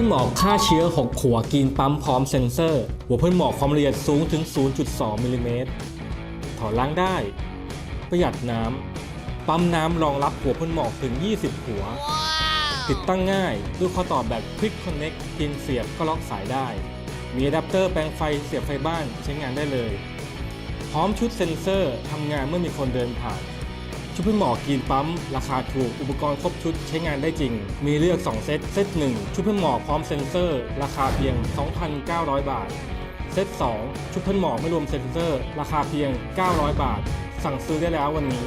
พ่นหมอกฆ่าเชื้อ 6ขัวกินปั๊มพร้อมเซ็นเซอร์ หัวพ่นหมอกความละเอียดสูงถึง 0.2 มิลลิเมตร ถอนล้างได้ ประหยัดน้ำ ปั๊มน้ำรองรับหัวพ่นหมอกถึง 20 หัว ติดตั้งง่าย ด้วยข้อต่อแบบ Quick Connect เพียงเสียบก็ล็อกสายได้ มีอะแดปเตอร์แปลงไฟเสียบไฟบ้านใช้งานได้เลย พร้อมชุดเซ็นเซอร์ทำงานเมื่อมีคนเดินผ่าน ชุดพ่นหมอกีนปั๊ม ราคาถูกอุปกรณ์ครบชุดใช้งานได้จริง มีเลือก 2 เซต เซต 1 ชุดพ่นหมอกพร้อมเซ็นเซอร์ ราคาเพียง 2,900 บาท เซต 2 ชุดพ่นหมอกไม่รวมเซ็นเซอร์ ราคาเพียง 900 บาท สั่งซื้อได้แล้ววันนี้